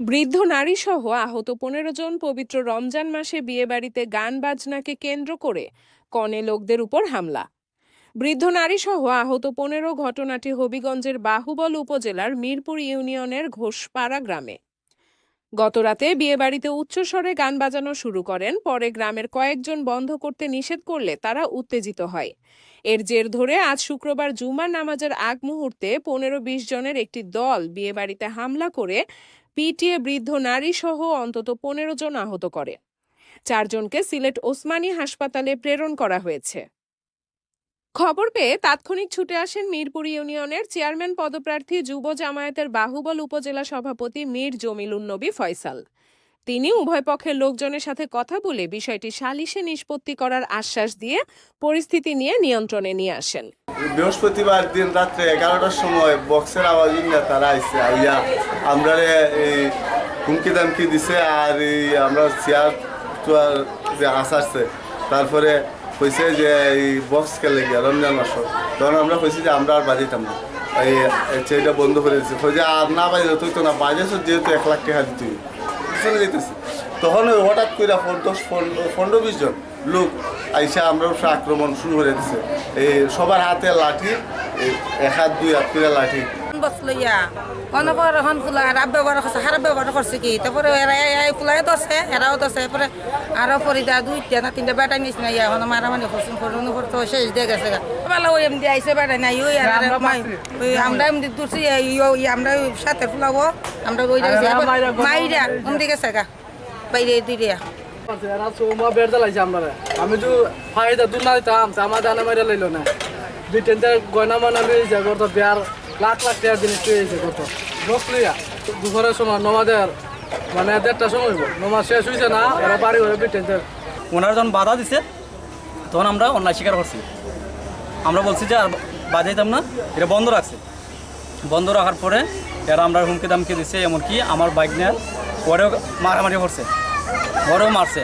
বৃদ্ধ নারী সহ আহত পনেরো জন পবিত্র রমজান মাসে বিয়েবাড়িতে গান বাজনাকে কেন্দ্র করে কনে লোকদের উপর হামলা। বৃদ্ধ নারী সহ আহত পনেরো ঘটনাটি হবিগঞ্জের বাহুবল উপজেলার মিরপুর ইউনিয়নের ঘোষপাড়া গ্রামে। গতরাতে বিয়েবাড়িতে উচ্চস্বরে গান বাজানো শুরু করেন, পরে গ্রামের কয়েকজন বন্ধ করতে নিষেধ করলে তারা উত্তেজিত হয়। এর জের ধরে আজ শুক্রবার জুমার নামাজের আগ মুহূর্তে পনেরো বিশ জনের একটি দল বিয়েবাড়িতে হামলা করে পিটিএ বৃদ্ধ নারী সহ অন্তত পনেরো জন আহত করে। চারজনকে সিলেট ওসমানী হাসপাতালে প্রেরণ করা হয়েছে। খবর পেয়ে তাৎক্ষণিক ছুটে আসেন মিরপুর ইউনিয়নের চেয়ারম্যান পদপ্রার্থী যুব জামায়াতের বাহুবল উপজেলা সভাপতি মীর জমিলুন নবী ফয়সাল। তিনি উভয় পক্ষের লোকজনের সাথে কথা বলে বিষয়টি সালিশে নিষ্পত্তি করার আশ্বাস দিয়ে পরিস্থিতি নিয়ে নিয়ন্ত্রণে নিয়ে আসেন। বৃহস্পতিবার দিন রাত্রে এগারোটার সময় বক্সের আওয়াজ তারা আইসে, আইয়া আমরা হুমকি দামকি দিছে আর আমরা চেয়ার আসারছে তারপরে কইছে যে এই বক্স খেলে গিয়া রমজান মাস তখন আমরা কইছি যে আমরা আর বাজাইতাম না। এই সেইটা বন্ধ করে দিচ্ছে কই যে আর না বাজে তুই তো না বাজেছ যেহেতু এক লাখ টাকা দিতে। চলে যেতেছি তখন ওই হঠাৎ করে দশ পনেরো বিশ জন লোক আইসা আমরা উপরে আক্রমণ শুরু করে দিচ্ছে এই সবার হাতে লাঠি এক হাত, দুই হাত করে লাঠি বসল ইয়া। অনপর এখন ফুলা রাব ব্যবহার করছে খারাপ ব্যবহার করছে কি? তারপরে এরা এই ফুলাই ধরছে এরাও ধরছে। এরপরে আরও পরিদা দুইটা না তিনটা বেটা নিস না ইয়া এখন মারামারি করছেন করুন উপর তো শেষ দিয়ে গেছে গা। বেলা ওই এমনি আইসে বেটা নাই ওই আর ওই আমরা এমনি দূরছি আমরা সাথে ফুলাবো আমরা ওই মাইরা ওমদি গেছে গা? বাইরে দুইটা আমি তো ফায়দা দূর না দিতাম তা আমার জানা মাইরা লইল না। দুই তিনটা গয়না মানা বিয়ার লাখ লাখ টাকার জিনিস লইছে কত? বস লইয়া দুপুরের সময় নমাদের মানে দেড়টার সময় নমাজ শেষ হয়েছে না ওরা বাড়ি হয়ে তিনটা ওনারা যখন বাধা দিছে, তখন আমরা অন্যায় স্বীকার করছি। আমরা বলছি যে আর বাজাইতাম না, এটা বন্ধ রাখছে। বন্ধ রাখার পরে এরা আমরা হুমকি দামকে দিছে, এমনকি আমার বাইক নিয়ে ওরেও মারামারি করছে ওরেও মারছে।